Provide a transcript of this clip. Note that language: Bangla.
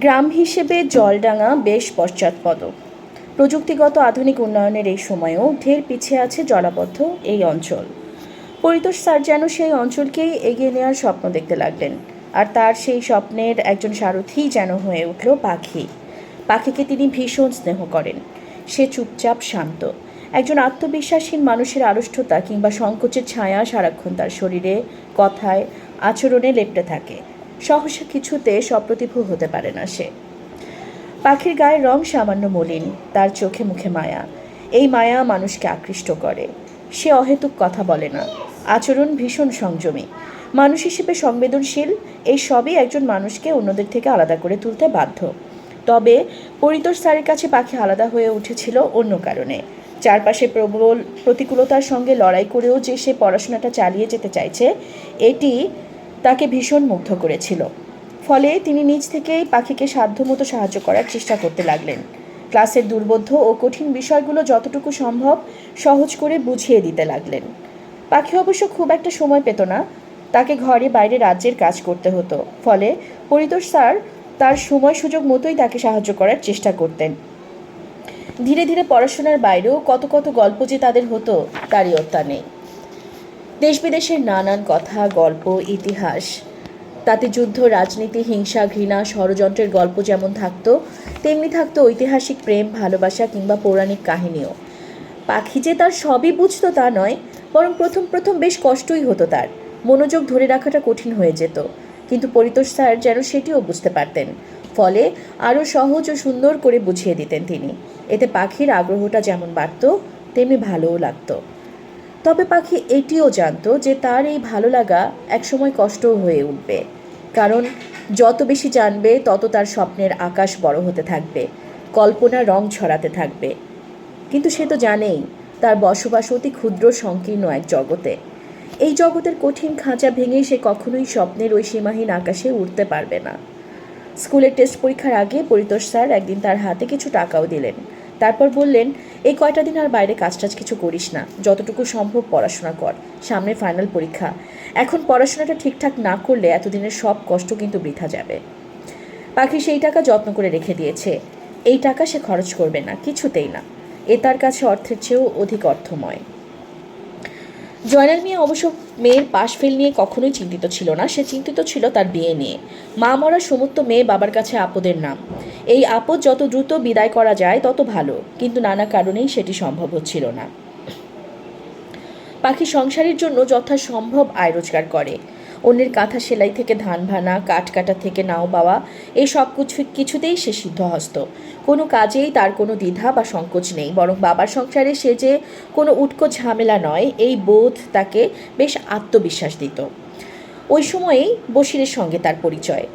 গ্রাম হিসেবে জলডাঙ্গা বেশ পশ্চাৎপদ। প্রযুক্তিগত আধুনিক উন্নয়নের এই সময়েও ঢের পিছিয়ে আছে জলাবদ্ধ এই অঞ্চল। পরিতোষ স্যার যেন সেই অঞ্চলকেই এগিয়ে নেওয়ার স্বপ্ন দেখতে লাগলেন, আর তার সেই স্বপ্নের একজন সারথি যেন হয়ে উঠল পাখি। পাখিকে তিনি ভীষণ স্নেহ করেন। সে চুপচাপ শান্ত। একজন আত্মবিশ্বাসহীন মানুষের আড়ষ্টতা কিংবা সংকোচের ছায়া সারাক্ষণ তার শরীরে, কথায়, আচরণে লেপটে থাকে। সহসা কিছুতে সপ্রতিভ হতে পারে না সে। পাখির গায়ের রং সামান্য মলিন, তার চোখে মুখে মায়া। এই মায়া মানুষকে আকৃষ্ট করে। সে অহেতুক কথা বলে না। আচরণ ভীষণ সংযমী। মানুষ হিসেবে সংবেদনশীল, এই সবই একজন মানুষকে অন্যদের থেকে আলাদা করে তুলতে বাধ্য। তবে পরিতোষ স্যারের কাছে পাখি আলাদা হয়ে উঠেছিল অন্য কারণে। চারপাশে প্রবল প্রতিকূলতার সঙ্গে লড়াই করেও যে সে পড়াশোনাটা চালিয়ে যেতে চাইছে, এটি তাকে ভীষণ মুগ্ধ করেছিল। ফলে তিনি নিজ থেকেই পাখিকে সাধ্যমতো সাহায্য করার চেষ্টা করতে লাগলেন। ক্লাসের দুর্বোধ্য ও কঠিন বিষয়গুলো যতটুকু সম্ভব সহজ করে বুঝিয়ে দিতে লাগলেন। পাখি অবশ্য খুব একটা সময় পেত না। তাকে ঘরে বাইরে রাজ্যের কাজ করতে হতো। ফলে পরিতোষ স্যার তার সময় সুযোগ মতোই তাকে সাহায্য করার চেষ্টা করতেন। ধীরে ধীরে পড়াশোনার বাইরেও কত কত গল্প যে তাদের হতো, তারই অত্যা নেই। দেশ বিদেশের নানান কথা, গল্প, ইতিহাস। তাতে যুদ্ধ, রাজনীতি, হিংসা, ঘৃণা, ষড়যন্ত্রের গল্প যেমন থাকত, তেমনি থাকত ঐতিহাসিক প্রেম, ভালোবাসা কিংবা পৌরাণিক কাহিনীও। পাখি যে তার সবই বুঝতো তা নয়, বরং প্রথম প্রথম বেশ কষ্টই হতো তার। মনোযোগ ধরে রাখাটা কঠিন হয়ে যেত। কিন্তু পরিতোষ স্যার যেন সেটিও বুঝতে পারতেন। ফলে আরও সহজ ও সুন্দর করে বুঝিয়ে দিতেন তিনি। এতে পাখির আগ্রহটা যেমন বাড়ত, তেমনি ভালোও লাগতো। তবে পাখি এটিও জানতো যে তার এই ভালো লাগা একসময় কষ্ট হয়ে উঠবে। কারণ যত বেশি জানবে, তত তার স্বপ্নের আকাশ বড় হতে থাকবে, কল্পনা রং ছড়াতে থাকবে। কিন্তু সে তো জানেই, তার বসবাস অতি ক্ষুদ্র, সংকীর্ণ এক জগতে। এই জগতের কঠিন খাঁচা ভেঙে সে কখনোই স্বপ্নের ওই সীমাহীন আকাশে উঠতে পারবে না। স্কুলের টেস্ট পরীক্ষার আগে পরিতোষ স্যার একদিন তার হাতে কিছু টাকাও দিলেন। তারপর বললেন, এই কয়টা দিন আর বাইরে কাজ টাজ কিছু করিস না। যতটুকু সম্ভব পড়াশোনা কর। সামনে ফাইনাল পরীক্ষা। এখন পড়াশোনাটা ঠিকঠাক না করলে এতদিনের সব কষ্ট কিন্তু বৃথা যাবে। পাখি সেই টাকা যত্ন করে রেখে দিয়েছে। এই টাকা সে খরচ করবে না, কিছুতেই না। এ তার কাছে অর্থের চেয়েও অধিক অর্থময়। জয়নাল মিয়া অবশ্য মেয়ের পাশ ফেল নিয়ে কখনোই চিন্তিত ছিল না। সে চিন্তিত ছিল তার বিয়ে নিয়ে। মা মরা সমস্ত মেয়ে বাবার কাছে আপদের নাম। এই আপদ যত দ্রুত বিদায় করা যায়, তত ভালো। কিন্তু নানা কারণেই সেটি সম্ভব হচ্ছিল না। পাখি সংসারের জন্য যথাসম্ভব আয় রোজগার করে। অন্যের কাঁথা সেলাই থেকে ধান ভানা, কাঠ কাটা থেকে নাও পাওয়া, এই সব কিছু কিছুতেই সে সিদ্ধহস্ত। কোনো কাজেই তার কোনো দ্বিধা বা সংকোচ নেই, বরং বাবার সংসারে সে যে কোনো উটকো ঝামেলা নয়, এই বোধ তাকে বেশ আত্মবিশ্বাস দিত। ওই সময়েই বসিরের সঙ্গে তার পরিচয়।